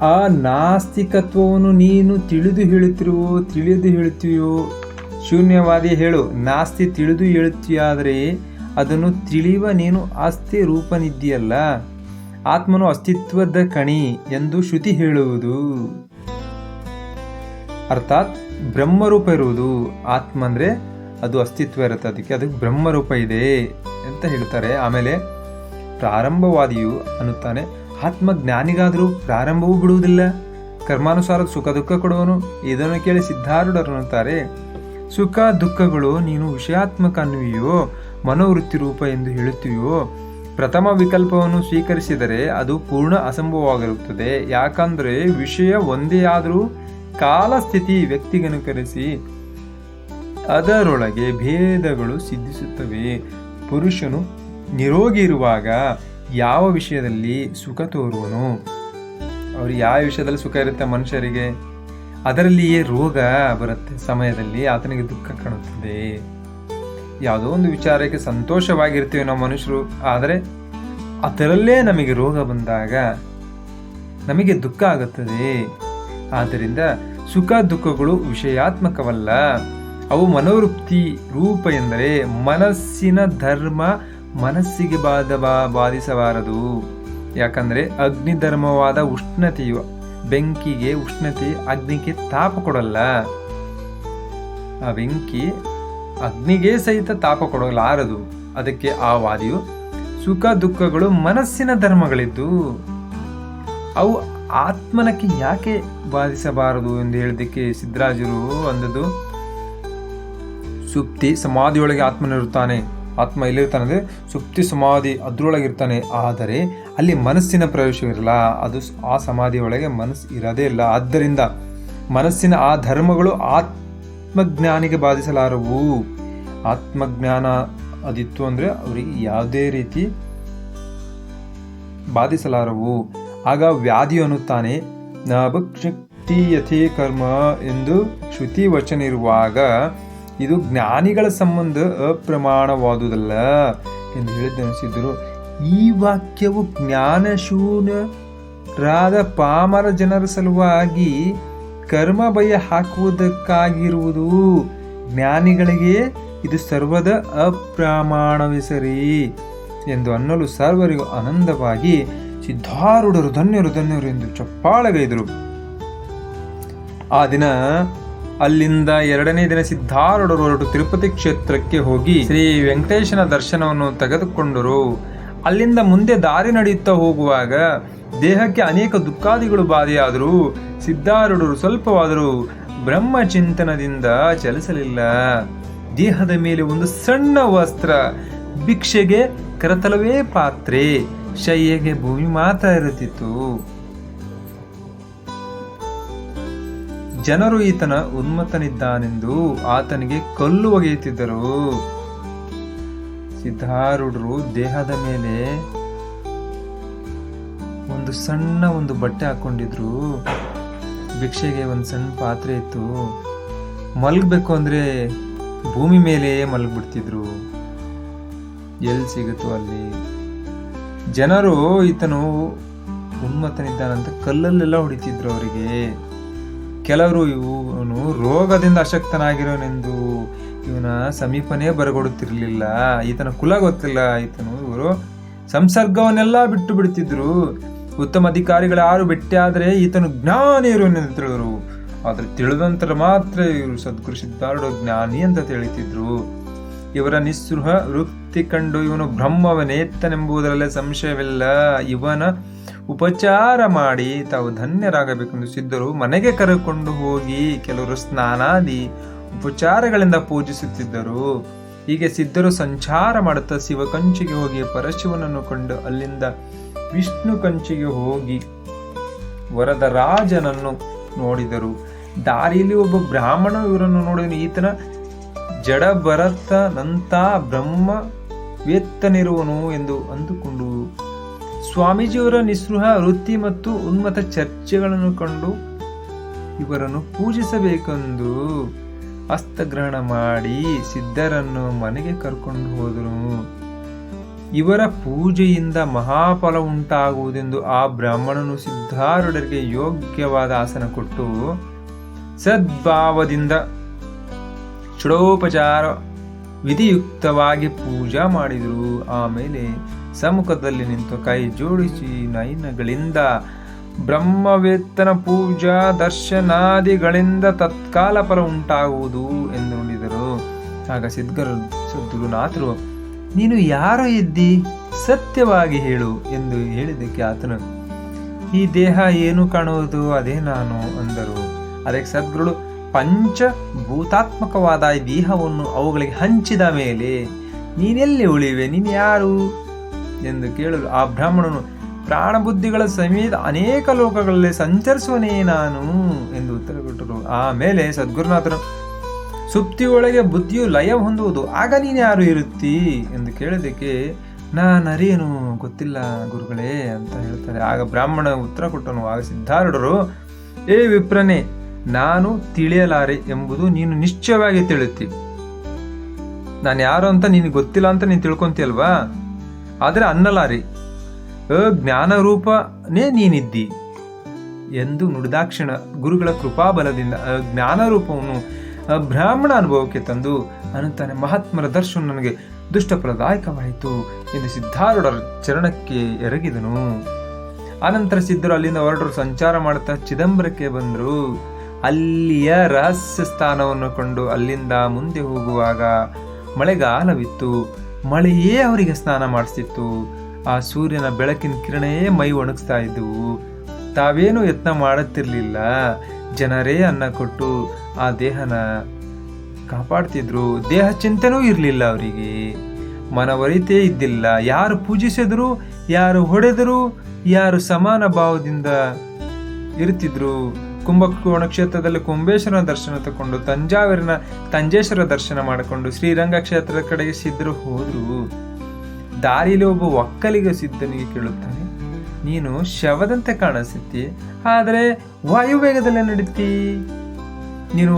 ಆ ನಾಸ್ತಿಕತ್ವವನ್ನು ನೀನು ತಿಳಿದು ಹೇಳುತ್ತಿರುವೋ ತಿಳಿದು ಹೇಳುತ್ತೀಯೋ? ಶೂನ್ಯವಾದಿ ಹೇಳು, ನಾಸ್ತಿ ತಿಳಿದು ಹೇಳುತ್ತೀಯಾದರೆ ಅದನ್ನು ತಿಳಿಯುವ ನೀನು ಆಸ್ತಿ ರೂಪನಿದ್ದೀಯಲ್ಲ. ಆತ್ಮನು ಅಸ್ತಿತ್ವದ ಕಣಿ ಎಂದು ಶ್ರುತಿ ಹೇಳುವುದು. ಅರ್ಥಾತ್ ಬ್ರಹ್ಮರೂಪ ಇರುವುದು ಆತ್ಮ ಅಂದರೆ ಅದು ಅಸ್ತಿತ್ವ ಇರುತ್ತೆ. ಅದಕ್ಕೆ ಅದಕ್ಕೆ ಬ್ರಹ್ಮರೂಪ ಇದೆ ಅಂತ ಹೇಳ್ತಾರೆ. ಆಮೇಲೆ ಪ್ರಾರಂಭವಾದಿಯು ಅನ್ನುತ್ತಾನೆ, ಆತ್ಮ ಜ್ಞಾನಿಗಾದರೂ ಪ್ರಾರಂಭವೂ ಬಿಡುವುದಿಲ್ಲ. ಕರ್ಮಾನುಸಾರ ಸುಖ ದುಃಖ ಕೊಡುವನು ಇದನ್ನು ಕೇಳಿ ಸಿದ್ಧಾರೂಢರು ಅನ್ನುತ್ತಾರೆ. ಸುಖ ದುಃಖಗಳು ನೀನು ವಿಷಯಾತ್ಮಕ ಅನ್ನುವಿಯೋ, ಮನೋವೃತ್ತಿ ರೂಪ ಎಂದು ಹೇಳುತ್ತೀಯೋ, ಪ್ರಥಮ ವಿಕಲ್ಪವನ್ನು ಸ್ವೀಕರಿಸಿದರೆ ಅದು ಪೂರ್ಣ ಅಸಂಭವವಾಗಿರುತ್ತದೆ. ಯಾಕಂದರೆ ವಿಷಯ ಒಂದೇ ಆದರೂ ಕಾಲ ಸ್ಥಿತಿ ವ್ಯಕ್ತಿಗನುಕರಿಸಿ ಅದರೊಳಗೆ ಭೇದಗಳು ಸಿದ್ಧಿಸುತ್ತವೆ. ಪುರುಷನು ನಿರೋಗಿ ಇರುವಾಗ ಯಾವ ವಿಷಯದಲ್ಲಿ ಸುಖ ತೋರುವನು? ಅವ್ರಿಗೆ ಯಾವ ವಿಷಯದಲ್ಲಿ ಸುಖ ಇರುತ್ತೆ ಮನುಷ್ಯರಿಗೆ? ಅದರಲ್ಲಿಯೇ ರೋಗ ಬರುತ್ತೆ ಸಮಯದಲ್ಲಿ, ಆತನಿಗೆ ದುಃಖ ಕಾಣುತ್ತದೆ. ಯಾವುದೋ ಒಂದು ವಿಚಾರಕ್ಕೆ ಸಂತೋಷವಾಗಿರ್ತೀವಿ ನಾವು ಮನುಷ್ಯರು, ಆದರೆ ಅದರಲ್ಲೇ ನಮಗೆ ರೋಗ ಬಂದಾಗ ನಮಗೆ ದುಃಖ ಆಗುತ್ತದೆ. ಆದ್ದರಿಂದ ಸುಖ ದುಃಖಗಳು ವಿಷಯಾತ್ಮಕವಲ್ಲ. ಅವು ಮನೋವೃತ್ತಿ ರೂಪ ಎಂದರೆ ಮನಸ್ಸಿನ ಧರ್ಮ ಮನಸ್ಸಿಗೆ ಬಾಧ ಬಾಧಿಸಬಾರದು. ಯಾಕಂದರೆ ಅಗ್ನಿ ಧರ್ಮವಾದ ಉಷ್ಣತೆಯು ಬೆಂಕಿಗೆ ಉಷ್ಣತೆ, ಅಗ್ನಿಗೆ ತಾಪ ಕೊಡಲ್ಲ. ಆ ಬೆಂಕಿ ಅಗ್ನಿಗೆ ಸಹಿತ ತಾಪ ಕೊಡಲಾರದು. ಅದಕ್ಕೆ ಆ ವಾದಿಯು ಸುಖ ದುಃಖಗಳು ಮನಸ್ಸಿನ ಧರ್ಮಗಳಿದ್ದು, ಅವು ಆತ್ಮನಕ್ಕೆ ಯಾಕೆ ಬಾಧಿಸಬಾರದು ಎಂದು ಹೇಳಿದ್ದಕ್ಕೆ ಸಿದ್ದರಾಜರು ಅಂದದ್ದು, ಸುಪ್ತಿ ಸಮಾಧಿಯೊಳಗೆ ಆತ್ಮನಿರುತ್ತಾನೆ. ಆತ್ಮ ಎಲ್ಲಿರ್ತಾನೆ ಅಂದರೆ ಸುಪ್ತಿ ಸಮಾಧಿ ಅದ್ರೊಳಗಿರ್ತಾನೆ. ಆದರೆ ಅಲ್ಲಿ ಮನಸ್ಸಿನ ಪ್ರವೇಶವಿರಲ್ಲ. ಅದು ಆ ಸಮಾಧಿಯೊಳಗೆ ಮನಸ್ಸು ಇರೋದೇ ಇಲ್ಲ. ಆದ್ದರಿಂದ ಮನಸ್ಸಿನ ಆ ಧರ್ಮಗಳು ಆತ್ಮಜ್ಞಾನಿಗೆ ಬಾಧಿಸಲಾರವು. ಆತ್ಮಜ್ಞಾನ ಅದಿತ್ತು ಅಂದರೆ ಅವರಿಗೆ ಯಾವುದೇ ರೀತಿ ಬಾಧಿಸಲಾರವು. ಆಗ ವ್ಯಾಧಿ ಅನ್ನುತ್ತಾನೆ ನಭಕ್ಷಕ್ತಿ ಯಥೇ ಕರ್ಮ ಎಂದು ಶ್ರುತಿ ವಚನ ಇರುವಾಗ ಇದು ಜ್ಞಾನಿಗಳ ಸಂಬಂಧ ಅಪ್ರಮಾಣವಾದುದಲ್ಲ ಎಂದು ಹೇಳಿದ್ದನಿಸಿದರು ಈ ವಾಕ್ಯವು ಜ್ಞಾನಶೂನ್ಯರಾದ ಪಾಮರ ಜನರ ಸಲುವಾಗಿ ಕರ್ಮ ಭಯ ಹಾಕುವುದಕ್ಕಾಗಿರುವುದು. ಜ್ಞಾನಿಗಳಿಗೆ ಇದು ಸರ್ವದ ಅಪ್ರಮಾಣವೇ ಸರಿ ಎಂದು ಅನ್ನಲು ಸರ್ವರಿಗೂ ಆನಂದವಾಗಿ ಸಿದ್ಧಾರೂಢರು ಧನ್ಯರು ಧನ್ಯರು ಎಂದು ಚಪ್ಪಾಳಗೈದರು. ಆ ದಿನ ಅಲ್ಲಿಂದ ಎರಡನೇ ದಿನ ಸಿದ್ಧಾರೂಢರು ಹೊರಟು ತಿರುಪತಿ ಕ್ಷೇತ್ರಕ್ಕೆ ಹೋಗಿ ಶ್ರೀ ವೆಂಕಟೇಶನ ದರ್ಶನವನ್ನು ತೆಗೆದುಕೊಂಡರು. ಅಲ್ಲಿಂದ ಮುಂದೆ ದಾರಿ ನಡೆಯುತ್ತಾ ಹೋಗುವಾಗ ದೇಹಕ್ಕೆ ಅನೇಕ ದುಃಖಾದಿಗಳು ಬಾಧೆಯಾದರೂ ಸಿದ್ಧಾರೂಢರು ಸ್ವಲ್ಪವಾದರೂ ಬ್ರಹ್ಮಚಿಂತನದಿಂದ ಚಲಿಸಲಿಲ್ಲ. ದೇಹದ ಮೇಲೆ ಒಂದು ಸಣ್ಣ ವಸ್ತ್ರ, ಭಿಕ್ಷೆಗೆ ಕರತಲವೇ ಪಾತ್ರೆ. ಶಯ್ಯೆಗೆ ಭೂಮಿ ಮಾತ್ರ ಇರುತ್ತಿತ್ತು. ಜನರು ಈತನ ಉನ್ಮತ್ತನಿದ್ದಾನೆಂದು ಆತನಿಗೆ ಕಲ್ಲು ಒಗೆಯುತ್ತಿದ್ದರು. ಸಿದ್ಧಾರೂಢರು ದೇಹದ ಮೇಲೆ ಒಂದು ಸಣ್ಣ ಒಂದು ಬಟ್ಟೆ ಹಾಕೊಂಡಿದ್ರು. ಭಿಕ್ಷೆಗೆ ಒಂದು ಸಣ್ಣ ಪಾತ್ರೆ ಇತ್ತು. ಮಲಗಬೇಕು ಅಂದರೆ ಭೂಮಿ ಮೇಲೆಯೇ ಮಲಗಿಬಿಡ್ತಿದ್ರು. ಎಲ್ಲಿ ಸಿಗುತ್ತೋ ಅಲ್ಲಿ. ಜನರು ಈತನು ಉನ್ಮತ್ತನಿದ್ದಾನಂತ ಕಲ್ಲಲ್ಲೆಲ್ಲ ಹೊಡಿತಿದ್ರು ಅವರಿಗೆ. ಕೆಲವರು ಇವನು ರೋಗದಿಂದ ಅಶಕ್ತನಾಗಿರೋನೆಂದು ಇವನ ಸಮೀಪನೇ ಬರಗೊಡುತ್ತಿರಲಿಲ್ಲ. ಈತನ ಕುಲ ಗೊತ್ತಿಲ್ಲ. ಈತನು ಇವರು ಸಂಸರ್ಗವನ್ನೆಲ್ಲ ಬಿಟ್ಟು ಬಿಡ್ತಿದ್ರು. ಉತ್ತಮ ಅಧಿಕಾರಿಗಳು ಯಾರು ಭೇಟಿಯಾದರೆ ಈತನು ಜ್ಞಾನಿ ಇರುವನೆಂದು ತಿಳಿದ್ರು. ಆದರೆ ತಿಳಿದಂತರ ಮಾತ್ರ ಇವರು ಸದ್ಗುರು ಸಿದ್ಧಾರೂಢ ಜ್ಞಾನಿ ಅಂತ ತಿಳಿತಿದ್ರು. ಇವರ ನಿಸ್ಸೃಹ ವೃತ್ತಿ ಕಂಡು ಇವನು ಬ್ರಹ್ಮವನೇತ್ತನೆಂಬುದರಲ್ಲೇ ಸಂಶಯವಿಲ್ಲ. ಇವನ ಉಪಚಾರ ಮಾಡಿ ತಾವು ಧನ್ಯರಾಗಬೇಕೆಂದು ಸಿದ್ಧರು ಮನೆಗೆ ಕರೆಕೊಂಡು ಹೋಗಿ ಕೆಲವರು ಸ್ನಾನಾದಿ ಉಪಚಾರಗಳಿಂದ ಪೂಜಿಸುತ್ತಿದ್ದರು. ಹೀಗೆ ಸಿದ್ಧರು ಸಂಚಾರ ಮಾಡುತ್ತಾ ಶಿವ ಕಂಚಿಗೆ ಹೋಗಿ ಪರಶಿವನನ್ನು ಕಂಡು ಅಲ್ಲಿಂದ ವಿಷ್ಣು ಕಂಚಿಗೆ ಹೋಗಿ ವರದ ರಾಜನನ್ನು ನೋಡಿದರು. ದಾರಿಯಲ್ಲಿ ಒಬ್ಬ ಬ್ರಾಹ್ಮಣ ಇವರನ್ನು ನೋಡಿದನು. ಈತನ ಜಡ ಬ್ರಹ್ಮ ವೇತ್ತನಿರುವನು ಎಂದು ಅಂದುಕೊಂಡು ಸ್ವಾಮೀಜಿಯವರ ನಿಸ್ಪೃಹ ವೃತ್ತಿ ಮತ್ತು ಉನ್ಮತ ಚರ್ಚೆಗಳನ್ನು ಕಂಡು ಇವರನ್ನು ಪೂಜಿಸಬೇಕೆಂದು ಹಸ್ತಗ್ರಹಣ ಮಾಡಿ ಸಿದ್ಧರನ್ನು ಮನೆಗೆ ಕರ್ಕೊಂಡು ಹೋದರು ಇವರ ಪೂಜೆಯಿಂದ ಮಹಾಫಲ ಉಂಟಾಗುವುದೆಂದು ಆ ಬ್ರಾಹ್ಮಣನು ಸಿದ್ಧಾರೂಢರಿಗೆ ಯೋಗ್ಯವಾದ ಆಸನ ಕೊಟ್ಟು ಸದ್ಭಾವದಿಂದ ಷಡೋಪಚಾರ ವಿಧಿಯುಕ್ತವಾಗಿ ಪೂಜಾ ಮಾಡಿದರು. ಆಮೇಲೆ ಸಮ್ಮುಖದಲ್ಲಿ ನಿಂತು ಕೈ ಜೋಡಿಸಿ ನಯನಗಳಿಂದ ಬ್ರಹ್ಮವೇತ್ತನ ಪೂಜಾ ದರ್ಶನಾದಿಗಳಿಂದ ತತ್ಕಾಲ ಪರ ಉಂಟಾಗುವುದು ಎಂದು ನುಡಿದರು. ಆಗ ಸಿದ್ಧರು ಸದ್ಗುರುನಾಥರು ನೀನು ಯಾರು ಇದ್ದಿ ಸತ್ಯವಾಗಿ ಹೇಳು ಎಂದು ಹೇಳಿದ್ದಕ್ಕೆ ಆತನು, ಈ ದೇಹ ಏನು ಕಾಣುವುದು? ಅದೇ ನಾನು ಅಂದರು. ಅದಕ್ಕೆ ಸದ್ಗುರುಳು ಪಂಚಭೂತಾತ್ಮಕವಾದ ಭೂತಾತ್ಮಕವಾದ ದೇಹವನ್ನು ಅವುಗಳಿಗೆ ಹಂಚಿದ ಮೇಲೆ ನೀನೆಲ್ಲಿ ಉಳಿವೆ? ನೀನು ಯಾರು? ಎಂದು ಕೇಳಲು ಆ ಬ್ರಾಹ್ಮಣನು, ಪ್ರಾಣಬುದ್ಧಿಗಳ ಸಮೇತ ಅನೇಕ ಲೋಕಗಳಲ್ಲಿ ಸಂಚರಿಸುವನೇ ನಾನು ಎಂದು ಉತ್ತರ ಕೊಟ್ಟರು ಆಮೇಲೆ ಸದ್ಗುರುನಾಥನು ಸುಪ್ತಿಯೊಳಗೆ ಬುದ್ಧಿಯು ಲಯ ಹೊಂದುವುದು, ಆಗ ನೀನು ಯಾರು ಇರುತ್ತಿ? ಎಂದು ಕೇಳಿದಕ್ಕೆ ನಾನರೇನು ಗೊತ್ತಿಲ್ಲ ಗುರುಗಳೇ ಅಂತ ಹೇಳ್ತಾರೆ. ಆಗ ಬ್ರಾಹ್ಮಣ ಉತ್ತರ ಕೊಟ್ಟನು. ಆಗ ಸಿದ್ಧಾರೂಢರು, ಏ ವಿಪ್ರನೇ ನಾನು ತಿಳಿಯಲಾರೆ ಎಂಬುದು ನೀನು ನಿಶ್ಚಯವಾಗಿ ತಿಳಿತಿ. ನಾನು ಯಾರು ಅಂತ ನಿನಗೆ ಗೊತ್ತಿಲ್ಲ ಅಂತ ನೀನು ತಿಳ್ಕೊಂತೀಯಲ್ವಾ? ಆದರೆ ಅನ್ನಲಾರಿ ಜ್ಞಾನ ರೂಪನೇ ನೀನಿದ್ದಿ ಎಂದು ನುಡಿದಾಕ್ಷಣ ಗುರುಗಳ ಕೃಪಾಬಲದಿಂದ ಜ್ಞಾನರೂಪವನ್ನು ಬ್ರಾಹ್ಮಣ ಅನುಭವಕ್ಕೆ ತಂದು ಅನಂತಾನೆ ಮಹಾತ್ಮರ ದರ್ಶನ ನನಗೆ ದುಷ್ಟಪ್ರದಾಯಕವಾಯಿತು ಎಂದು ಸಿದ್ಧಾರೂಢರ ಚರಣಕ್ಕೆ ಎರಗಿದನು. ಆನಂತರ ಸಿದ್ಧರು ಅಲ್ಲಿಂದ ಹೊರಟರು, ಸಂಚಾರ ಮಾಡುತ್ತಾ ಚಿದಂಬರಕ್ಕೆ ಬಂದರು. ಅಲ್ಲಿಯ ರಹಸ್ಯ ಸ್ಥಾನವನ್ನು ಕಂಡು ಅಲ್ಲಿಂದ ಮುಂದೆ ಹೋಗುವಾಗ ಮಳೆಗಾಲವಿತ್ತು. ಮಳೆಯೇ ಅವರಿಗೆ ಸ್ನಾನ ಮಾಡಿಸ್ತಿತ್ತು ಆ ಸೂರ್ಯನ ಬೆಳಕಿನ ಕಿರಣೇ ಮೈ ಒಣಗಿಸ್ತಾ ಇದ್ದವು. ತಾವೇನು ಯತ್ನ ಮಾಡುತ್ತಿರಲಿಲ್ಲ. ಜನರೇ ಅನ್ನ ಕೊಟ್ಟು ಆ ದೇಹನ ಕಾಪಾಡ್ತಿದ್ರು. ದೇಹ ಚಿಂತೆನೂ ಇರಲಿಲ್ಲ ಅವರಿಗೆ. ಮನವರಿತೇ ಇದ್ದಿಲ್ಲ. ಯಾರು ಪೂಜಿಸಿದ್ರು, ಯಾರು ಹೊಡೆದರು, ಯಾರು ಸಮಾನ ಭಾವದಿಂದ ಇರುತ್ತಿದ್ರು ಕುಂಭಕೋಣ ಕ್ಷೇತ್ರದಲ್ಲಿ ಕುಂಬೇಶ್ವರನ ದರ್ಶನ ತಗೊಂಡು ತಂಜಾವೂರಿನ ತಂಜೇಶ್ವರ ದರ್ಶನ ಮಾಡಿಕೊಂಡು ಶ್ರೀರಂಗ ಕ್ಷೇತ್ರದ ಕಡೆಗೆ ಸಿದ್ಧರು ಹೋದ್ರು. ದಾರಿಯಲ್ಲಿ ಒಬ್ಬ ಒಕ್ಕಲಿಗ ಸಿದ್ಧನಿಗೆ ಕೇಳುತ್ತಾನೆ, ನೀನು ಶವದಂತೆ ಕಾಣಿಸುತ್ತಿ ಆದರೆ ವಾಯುವೇಗದಲ್ಲೇ ನಡೀತಿ? ನೀನು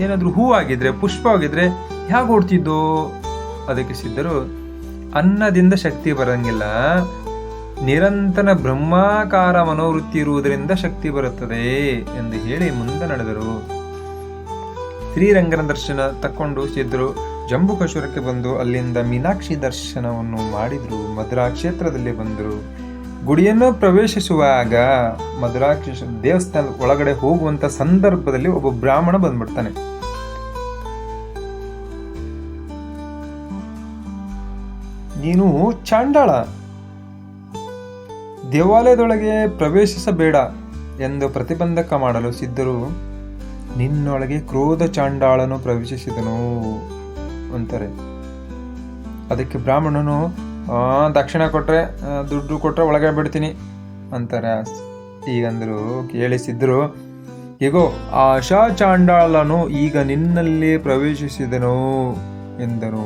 ಏನಾದರೂ ಹೂವಾಗಿದ್ರೆ, ಪುಷ್ಪವಾಗಿದ್ರೆ ಹೇಗೆ ಓಡ್ತಿದ್ದೋ? ಅದಕ್ಕೆ ಸಿದ್ಧರು, ಅನ್ನದಿಂದ ಶಕ್ತಿ ಬರಂಗಿಲ್ಲ. ನಿರಂತರ ಬ್ರಹ್ಮಾಕಾರ ಮನೋವೃತ್ತಿ ಇರುವುದರಿಂದ ಶಕ್ತಿ ಬರುತ್ತದೆ ಎಂದು ಹೇಳಿ ಮುಂದೆ ನಡೆದರು. ಶ್ರೀರಂಗನ ದರ್ಶನ ತಕ್ಕೊಂಡು ಸಿದ್ದರು. ಜಂಬುಕೇಶ್ವರಕ್ಕೆ ಬಂದು ಅಲ್ಲಿಂದ ಮೀನಾಕ್ಷಿ ದರ್ಶನವನ್ನು ಮಾಡಿದ್ರು. ಮಧುರಾ ಕ್ಷೇತ್ರದಲ್ಲಿ ಬಂದರು. ಗುಡಿಯನ್ನು ಪ್ರವೇಶಿಸುವಾಗ ಮಧುರಾಕ್ಷ ದೇವಸ್ಥಾನ ಒಳಗಡೆ ಹೋಗುವಂತ ಸಂದರ್ಭದಲ್ಲಿ ಒಬ್ಬ ಬ್ರಾಹ್ಮಣ ಬಂದ್ಬಿಡ್ತಾನೆ. ನೀನು ಚಾಂಡಾಳ. ದೇವಾಲಯದೊಳಗೆ ಪ್ರವೇಶಿಸಬೇಡ ಎಂದು ಪ್ರತಿಬಂಧಕ ಮಾಡಲು ಸಿದ್ಧರು, ನಿನ್ನೊಳಗೆ ಕ್ರೋಧ ಚಾಂಡಾಳನು ಪ್ರವೇಶಿಸಿದನು ಅಂತಾರೆ. ಅದಕ್ಕೆ ಬ್ರಾಹ್ಮಣನು ದಕ್ಷಿಣ ಕೊಟ್ಟರೆ ದುಡ್ಡು ಕೊಟ್ಟರೆ ಒಳಗೆ ಬಿಡ್ತೀನಿ ಅಂತಾರೆ. ಈಗಂದರು ಕೇಳಿಸಿದ್ರು ಈಗೋ ಆಶಾ ಚಾಂಡಾಳನು ಈಗ ನಿನ್ನಲ್ಲಿ ಪ್ರವೇಶಿಸಿದನು ಎಂದನು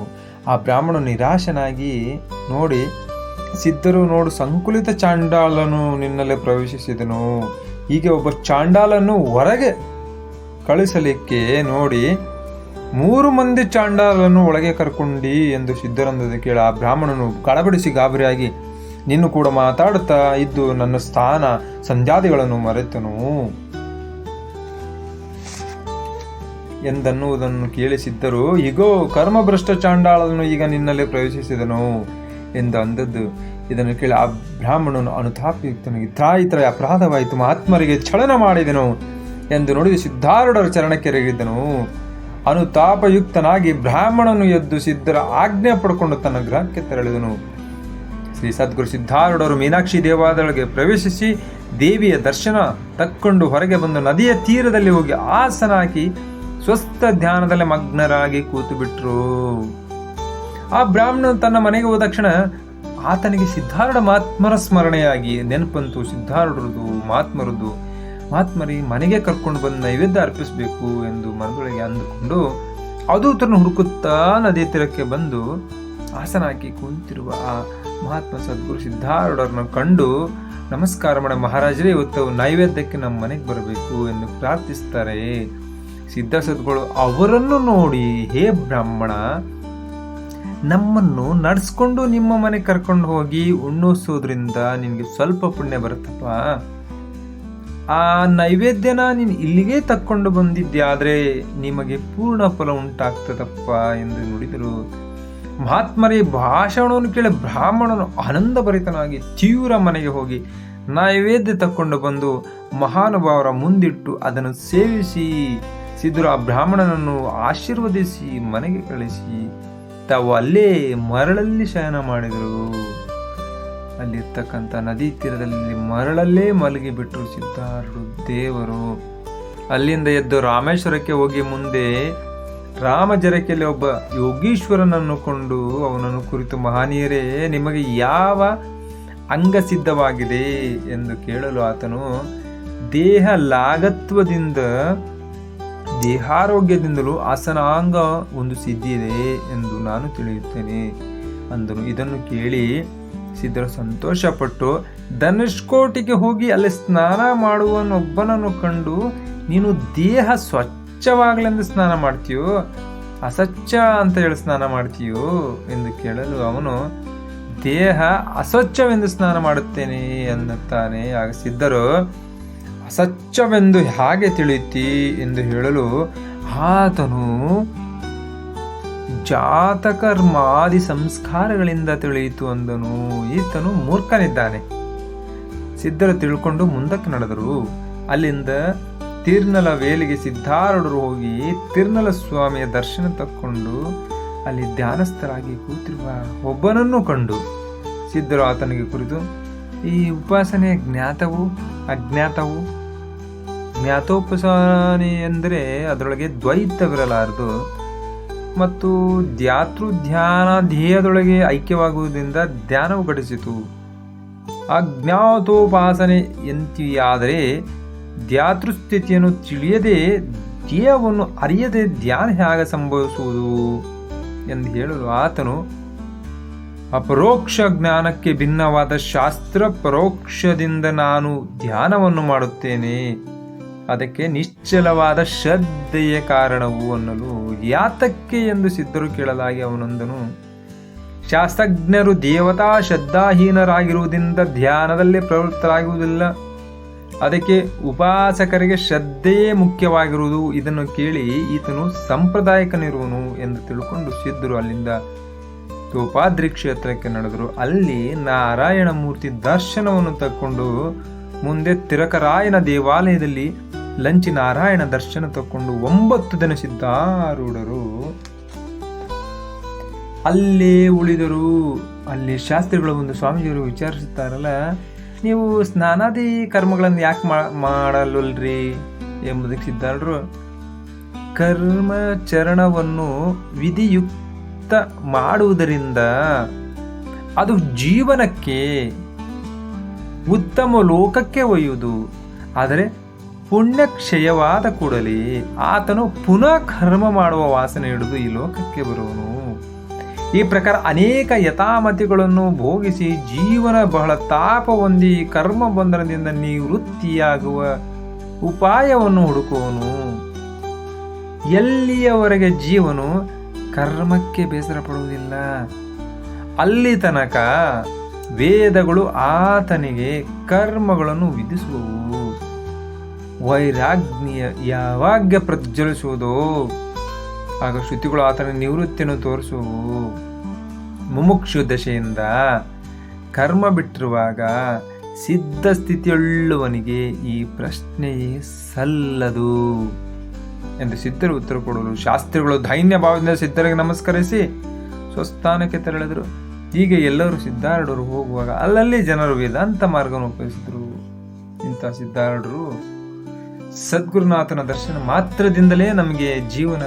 ಆ ಬ್ರಾಹ್ಮಣ ನಿರಾಶನಾಗಿ, ನೋಡಿ ಸಿದ್ಧರು ನೋಡು, ಸಂಕುಲಿತ ಚಾಂಡಾಲನು ನಿನ್ನಲ್ಲೇ ಪ್ರವೇಶಿಸಿದನು. ಹೀಗೆ ಒಬ್ಬ ಚಾಂಡಾಲನ್ನು ಹೊರಗೆ ಕಳಿಸಲಿಕ್ಕೆ ನೋಡಿ, ಮೂರು ಮಂದಿ ಚಾಂಡಾಲನ್ನು ಒಳಗೆ ಕರ್ಕೊಂಡಿ ಎಂದು ಸಿದ್ಧರಂದದ ಕೇಳ ಆ ಬ್ರಾಹ್ಮಣನು ಕಳಬಡಿಸಿ ಗಾಬರಿಯಾಗಿ, ನಿನ್ನು ಕೂಡ ಮಾತಾಡುತ್ತಾ ಇದ್ದು ನನ್ನ ಸ್ಥಾನ ಸಂಧ್ಯಾದಿಗಳನ್ನು ಮರೆತನು. ಎಂದನ್ನುವುದನ್ನು ಕೇಳಿಸಿದ್ದರು ಈಗೋ ಕರ್ಮಭ್ರಷ್ಟ ಚಾಂಡಾಳನು ಈಗ ನಿನ್ನಲ್ಲೇ ಪ್ರವೇಶಿಸಿದನು. ಎಂದು ಅಂದದ್ದು. ಇದನ್ನು ಕೇಳಿ ಆ ಬ್ರಾಹ್ಮಣನು ಅನುತಾಪಯುಕ್ತನಿಗೆ ತಾಯಿ ಅಪರಾಧವಾಯಿತು, ಮಹಾತ್ಮರಿಗೆ ಚಲನ ಮಾಡಿದನು ಎಂದು ನೋಡಿ ಸಿದ್ಧಾರೂಢರ ಚರಣಕ್ಕೆ ರೆಗಿದ್ದನು ಅನುತಾಪಯುಕ್ತನಾಗಿ ಬ್ರಾಹ್ಮಣನು ಎದ್ದು ಸಿದ್ಧರ ಆಜ್ಞೆ ಪಡ್ಕೊಂಡು ತನ್ನ ಗ್ರಹಕ್ಕೆ ತೆರಳಿದನು. ಶ್ರೀ ಸದ್ಗುರು ಸಿದ್ಧಾರೂಢರು ಮೀನಾಕ್ಷಿ ದೇವಾಲಯದೊಳಗೆ ಪ್ರವೇಶಿಸಿ ದೇವಿಯ ದರ್ಶನ ತಕ್ಕೊಂಡು ಹೊರಗೆ ಬಂದು ನದಿಯ ತೀರದಲ್ಲಿ ಹೋಗಿ ಆಸನ ಹಾಕಿ ಸ್ವಸ್ಥ ಧ್ಯಾನದಲ್ಲಿ ಮಗ್ನರಾಗಿ ಕೂತು ಬಿಟ್ರು. ಆ ಬ್ರಾಹ್ಮಣ ತನ್ನ ಮನೆಗೆ ಹೋದ ತಕ್ಷಣ, ಆತನಿಗೆ ಸಿದ್ಧಾರೂಢ ಮಾತ್ಮರ ಸ್ಮರಣೆಯಾಗಿ ನೆನಪಂತು ಸಿದ್ಧಾರೂಢರದು, ಮಾತ್ಮರದು. ಮಾತ್ಮರಿ ಮನೆಗೆ ಕರ್ಕೊಂಡು ಬಂದು ನೈವೇದ್ಯ ಅರ್ಪಿಸಬೇಕು ಎಂದು ಮನದೊಳಗೆ ಅಂದುಕೊಂಡು ಅವಧೂತರನ್ನು ಹುಡುಕುತ್ತಾ ನದಿ ತೀರಕ್ಕೆ ಬಂದು ಆಸನ ಹಾಕಿ ಕುಂತಿರುವ ಆ ಮಹಾತ್ಮ ಸದ್ಗುರು ಸಿದ್ಧಾರೂಢರನ್ನು ಕಂಡು, ನಮಸ್ಕಾರ ಮಾಡ, ಮಹಾರಾಜರೇ, ಇವತ್ತು ನೈವೇದ್ಯಕ್ಕೆ ನಮ್ಮ ಮನೆಗೆ ಬರಬೇಕು ಎಂದು ಪ್ರಾರ್ಥಿಸ್ತಾರೆ. ಸಿದ್ಧ ಸದ್ಗುರು ಅವರನ್ನು ನೋಡಿ, ಹೇ ಬ್ರಾಹ್ಮಣ ನಮ್ಮನ್ನು ನಡೆಸ್ಕೊಂಡು ನಿಮ್ಮ ಮನೆ ಕರ್ಕೊಂಡು ಹೋಗಿ ಉಣ್ಣಿಸೋದ್ರಿಂದ ನಿನಗೆ ಸ್ವಲ್ಪ ಪುಣ್ಯ ಬರುತ್ತಪ್ಪ. ಆ ನೈವೇದ್ಯನ ನೀನು ಇಲ್ಲಿಗೆ ತಕ್ಕೊಂಡು ಬಂದಿದ್ದೆ ಆದರೆ ನಿಮಗೆ ಪೂರ್ಣ ಫಲ ಉಂಟಾಗ್ತದಪ್ಪ ಎಂದು ನುಡಿದರು. ಮಹಾತ್ಮರೇ, ಭಾಷಣವನ್ನು ಕೇಳಿ ಬ್ರಾಹ್ಮಣನು ಆನಂದ ಭರಿತನಾಗಿ ತೀವ್ರ ಮನೆಗೆ ಹೋಗಿ ನೈವೇದ್ಯ ತಕ್ಕೊಂಡು ಬಂದು ಮಹಾನುಭಾವರ ಮುಂದಿಟ್ಟು ಅದನ್ನು ಸೇವಿಸಿ ಸಿದ್ದರು ಆ ಬ್ರಾಹ್ಮಣನನ್ನು ಆಶೀರ್ವದಿಸಿ, ಮನೆಗೆ ಕಳಿಸಿ. ತಾವು ಅಲ್ಲೇ ಮರಳಲ್ಲಿ ಶಯನ ಮಾಡಿದರು. ಅಲ್ಲಿರ್ತಕ್ಕಂಥ ನದಿ ತೀರದಲ್ಲಿ ಮರಳಲ್ಲೇ ಮಲಗಿ ಬಿಟ್ಟರು ಸಿದ್ಧಾರರು ದೇವರು. ಅಲ್ಲಿಂದ ಎದ್ದು ರಾಮೇಶ್ವರಕ್ಕೆ ಹೋಗಿ ಮುಂದೆ ರಾಮ ಜರಕೆಯಲ್ಲಿ ಒಬ್ಬ ಯೋಗೀಶ್ವರನನ್ನು ಕೊಂಡು ಅವನನ್ನು ಕುರಿತು, ಮಹಾನೀಯರೇ, ನಿಮಗೆ ಯಾವ ಅಂಗ ಸಿದ್ಧವಾಗಿದೆ? ಎಂದು ಕೇಳಲು ಆತನು, ದೇಹ ಲಾಗತ್ವದಿಂದ ದೇಹಾರೋಗ್ಯದಿಂದಲೂ ಆಸನಾಂಗ ಒಂದು ಸಿದ್ಧಿ ಇದೆ ಎಂದು ನಾನು ತಿಳಿಯುತ್ತೇನೆ. ಅಂದನು. ಇದನ್ನು ಕೇಳಿ ಸಿದ್ಧರು ಸಂತೋಷಪಟ್ಟು ಧನುಷ್ಕೋಟಿಗೆ ಹೋಗಿ ಅಲ್ಲಿ ಸ್ನಾನ ಮಾಡುವನೊಬ್ಬನನ್ನು ಕಂಡು, ನೀನು ದೇಹ ಸ್ವಚ್ಛವಾಗಲೆಂದು ಸ್ನಾನ ಮಾಡ್ತೀಯೋ? ಅಸ್ವಚ್ಛ ಅಂತ ಹೇಳಿ ಸ್ನಾನ ಮಾಡ್ತೀಯೋ? ಎಂದು ಕೇಳಲು ಅವನು, ದೇಹ ಅಸ್ವಚ್ಛವೆಂದು ಸ್ನಾನ ಮಾಡುತ್ತೇನೆ ಎನ್ನುತ್ತಾನೆ ಆಗ ಸಿದ್ಧರು ಅಸಚ್ಛವೆಂದು ಹೇಗೆ ತಿಳಿಯುತ್ತಿ ಎಂದು ಹೇಳಲು ಆತನು ಜಾತಕರ್ಮಾದಿ ಸಂಸ್ಕಾರಗಳಿಂದ ತಿಳಿಯಿತು ಅಂದನು. ಈತನು ಮೂರ್ಖನಿದ್ದಾನೆ. ಸಿದ್ಧರು ತಿಳ್ಕೊಂಡು ಮುಂದಕ್ಕೆ ನಡೆದರು. ಅಲ್ಲಿಂದ ತಿರ್ನಲ ವೇಲಿಗೆ ಸಿದ್ಧಾರೂಢರು ಹೋಗಿ ತಿರ್ನಲ ಸ್ವಾಮಿಯ ದರ್ಶನ ತಕ್ಕೊಂಡು ಅಲ್ಲಿ ಧ್ಯಾನಸ್ಥರಾಗಿ ಕೂತಿರುವ ಒಬ್ಬನನ್ನು ಕಂಡು. ಸಿದ್ಧರು ಆತನಿಗೆ ಕುರಿತು ಈ ಉಪಾಸನೆ ಜ್ಞಾತವು ಅಜ್ಞಾತವು? ಜ್ಞಾತೋಪಾಸನೆ ಎಂದರೆ ಅದರೊಳಗೆ ದ್ವೈತವಿರಲಾರದು. ಮತ್ತು ಧ್ಯಾತೃ ಧ್ಯಾನ ಧ್ಯೇಯದೊಳಗೆ ಐಕ್ಯವಾಗುವುದರಿಂದ ಧ್ಯಾನವು ಘಟಿಸಿತು. ಅಜ್ಞಾತೋಪಾಸನೆ ಎಂತಿಯಾದರೆ ಧ್ಯಾತೃಸ್ಥಿತಿಯನ್ನು ತಿಳಿಯದೆ ಧ್ಯೇಯವನ್ನು ಅರಿಯದೆ ಧ್ಯಾನ ಹೇಗೆ ಸಂಭವಿಸುವುದು ಎಂದು ಹೇಳಲು ಆತನು ಅಪರೋಕ್ಷ ಜ್ಞಾನಕ್ಕೆ ಭಿನ್ನವಾದ ಶಾಸ್ತ್ರ ಪರೋಕ್ಷದಿಂದ ನಾನು ಧ್ಯಾನವನ್ನು ಮಾಡುತ್ತೇನೆ. ಅದಕ್ಕೆ ನಿಶ್ಚಲವಾದ ಶ್ರದ್ಧೆಯ ಕಾರಣವು ಅನ್ನಲು ಯಾತಕ್ಕೆ ಎಂದು ಸಿದ್ಧರು ಕೇಳಲಾಗಿ ಅವನೊಂದನು. ಶಾಸ್ತ್ರಜ್ಞರು ದೇವತಾ ಶ್ರದ್ಧಾಹೀನರಾಗಿರುವುದರಿಂದ ಧ್ಯಾನದಲ್ಲಿ ಪ್ರವೃತ್ತರಾಗುವುದಿಲ್ಲ. ಅದಕ್ಕೆ ಉಪಾಸಕರಿಗೆ ಶ್ರದ್ಧೆಯೇ ಮುಖ್ಯವಾಗಿರುವುದು ಇದನ್ನು ಕೇಳಿ ಈತನು ಸಂಪ್ರದಾಯಕನಿರುವನು ಎಂದು ತಿಳ್ಕೊಂಡು ಸಿದ್ಧರು ಅಲ್ಲಿಂದ ತೋಪಾದ್ರಿ ಕ್ಷೇತ್ರಕ್ಕೆ ನಡೆದರು. ಅಲ್ಲಿ ನಾರಾಯಣ ಮೂರ್ತಿ ದರ್ಶನವನ್ನು ತಕ್ಕೊಂಡು ಮುಂದೆ ತಿರಕರಾಯನ ದೇವಾಲಯದಲ್ಲಿ ಲಂಚಿ ನಾರಾಯಣ ದರ್ಶನ ತಕ್ಕೊಂಡು ಒಂಬತ್ತು ದಿನ ಸಿದ್ಧಾರೂಢರು. ಅಲ್ಲೇ ಉಳಿದರು. ಅಲ್ಲಿ ಶಾಸ್ತ್ರಿಗಳು ಒಂದು ಸ್ವಾಮೀಜಿಯವರು ವಿಚಾರಿಸುತ್ತಾರಲ್ಲ, ನೀವು ಸ್ನಾನಾದಿ ಕರ್ಮಗಳನ್ನು ಯಾಕೆ ಮಾಡಲ್ವಲ್ರಿ ಎಂಬುದಕ್ಕೆ ಸಿದ್ಧಾರೂಢರು. ಕರ್ಮಚರಣವನ್ನು ವಿಧಿಯುಕ್ತ ಮಾಡುವುದರಿಂದ ಅದು ಜೀವನಕ್ಕೆ ಉತ್ತಮ ಲೋಕಕ್ಕೆ ಒಯ್ಯುವುದು. ಆದರೆ ಪುಣ್ಯಕ್ಷಯವಾದ ಕೂಡಲೇ ಆತನು ಪುನಃ ಕರ್ಮ ಮಾಡುವ ವಾಸನೆ ಹಿಡಿದು ಈ ಲೋಕಕ್ಕೆ ಬರುವನು. ಈ ಪ್ರಕಾರ ಅನೇಕ ಯಥಾಮತಿಗಳನ್ನು ಭೋಗಿಸಿ ಜೀವನ ಬಹಳ ತಾಪ ಹೊಂದಿ ಕರ್ಮ ಬಂಧನದಿಂದ ನಿವೃತ್ತಿಯಾಗುವ ಉಪಾಯವನ್ನು ಹುಡುಕುವನು. ಎಲ್ಲಿಯವರೆಗೆ ಜೀವನು ಕರ್ಮಕ್ಕೆ ಬೇಸರ ಪಡುವುದಿಲ್ಲ ಅಲ್ಲಿ ತನಕ ವೇದಗಳು ಆತನಿಗೆ ಕರ್ಮಗಳನ್ನು ವಿಧಿಸುವವು. ವೈರಾಗ್ನಿಯ ಯಾವಾಗ ಪ್ರಜ್ವಲಿಸುವುದೋ, ಆಗ ಶ್ರುತಿಗಳು ಆತನ ನಿವೃತ್ತಿಯನ್ನು ತೋರಿಸುವು ಮುಮುಕ್ಷು ದಶೆಯಿಂದ ಕರ್ಮ ಬಿಟ್ಟಿರುವಾಗ ಸಿದ್ಧ ಸ್ಥಿತಿಯುಳ್ಳುವನಿಗೆ ಈ ಪ್ರಶ್ನೆಯೇ ಸಲ್ಲದು. ಎಂದು ಸಿದ್ಧರು ಉತ್ತರ ಕೊಡಲು ಶಾಸ್ತ್ರಿಗಳು ಧೈನ್ಯ ಭಾವದಿಂದ ಸಿದ್ಧರಿಗೆ ನಮಸ್ಕರಿಸಿ ಸ್ವಸ್ಥಾನಕ್ಕೆ ತೆರಳಿದರು. ಹೀಗೆ ಎಲ್ಲರೂ ಸಿದ್ಧಾರೂಢರು ಹೋಗುವಾಗ ಅಲ್ಲಲ್ಲಿ ಜನರು ವೇದಾಂತ ಮಾರ್ಗವನ್ನು ಉಪಯೋಗಿಸಿದರು. ಇಂಥ ಸಿದ್ಧಾರೂಢರು ಸದ್ಗುರುನಾಥನ ದರ್ಶನ ಮಾತ್ರದಿಂದಲೇ ನಮಗೆ ಜೀವನ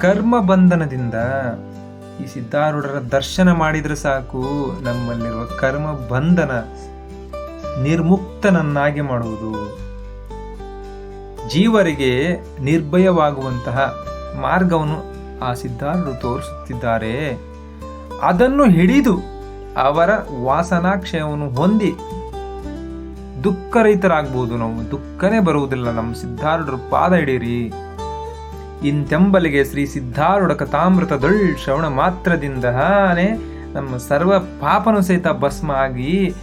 ಕರ್ಮ ಬಂಧನದಿಂದ ಈ ಸಿದ್ಧಾರೂಢರ ದರ್ಶನ ಮಾಡಿದರೆ ಸಾಕು. ನಮ್ಮಲ್ಲಿರುವ ಕರ್ಮ ಬಂಧನ ನಿರ್ಮುಕ್ತನನ್ನಾಗಿ ಮಾಡುವುದು. ಜೀವರಿಗೆ ನಿರ್ಭಯವಾಗುವಂತಹ ಮಾರ್ಗವನ್ನು ಆ ಸಿದ್ಧಾರ್ಥರು ತೋರಿಸುತ್ತಿದ್ದಾರೆ. ಅದನ್ನು ಹಿಡಿದು ಅವರ ವಾಸನಾಕ್ಷಯವನ್ನು ಹೊಂದಿ ದುಃಖರಹಿತರಾಗ್ಬೋದು ನಾವು. ದುಃಖನೇ ಬರುವುದಿಲ್ಲ. ನಮ್ಮ ಸಿದ್ಧಾರೂಢರು ಪಾದ ಹಿಡೀರಿ ಇಂತೆಂಬಲಿಗೆ ಶ್ರೀ ಸಿದ್ಧಾರೂಢ ಕಥಾಮೃತದೊಳ್ ಶ್ರವಣ ಮಾತ್ರದಿಂದನೇ ನಮ್ಮ ಸರ್ವ ಪಾಪನು ಸಹಿತ ಭಸ್ಮ ಆಗಿ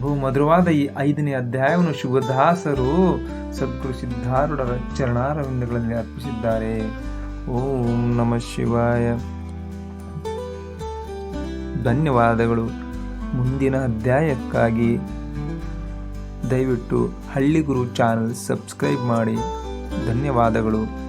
ಬಹು ಮಧುರವಾದ ಈ ಐದನೇ ಅಧ್ಯಾಯವನ್ನು ಶುಭದಾಸರು ಸದ್ಗುರು ಸಿದ್ಧಾರೂಢರ ಚರಣಾರವಿಂದಗಳಲ್ಲಿ ಅರ್ಪಿಸಿದ್ದಾರೆ. ಓಂ ನಮ ಶಿವಾಯ. ಧನ್ಯವಾದಗಳು. ಮುಂದಿನ ಅಧ್ಯಾಯಕ್ಕಾಗಿ ದಯವಿಟ್ಟು ಹಳ್ಳಿಗುರು ಚಾನಲ್ ಸಬ್ಸ್ಕ್ರೈಬ್ ಮಾಡಿ. ಧನ್ಯವಾದಗಳು.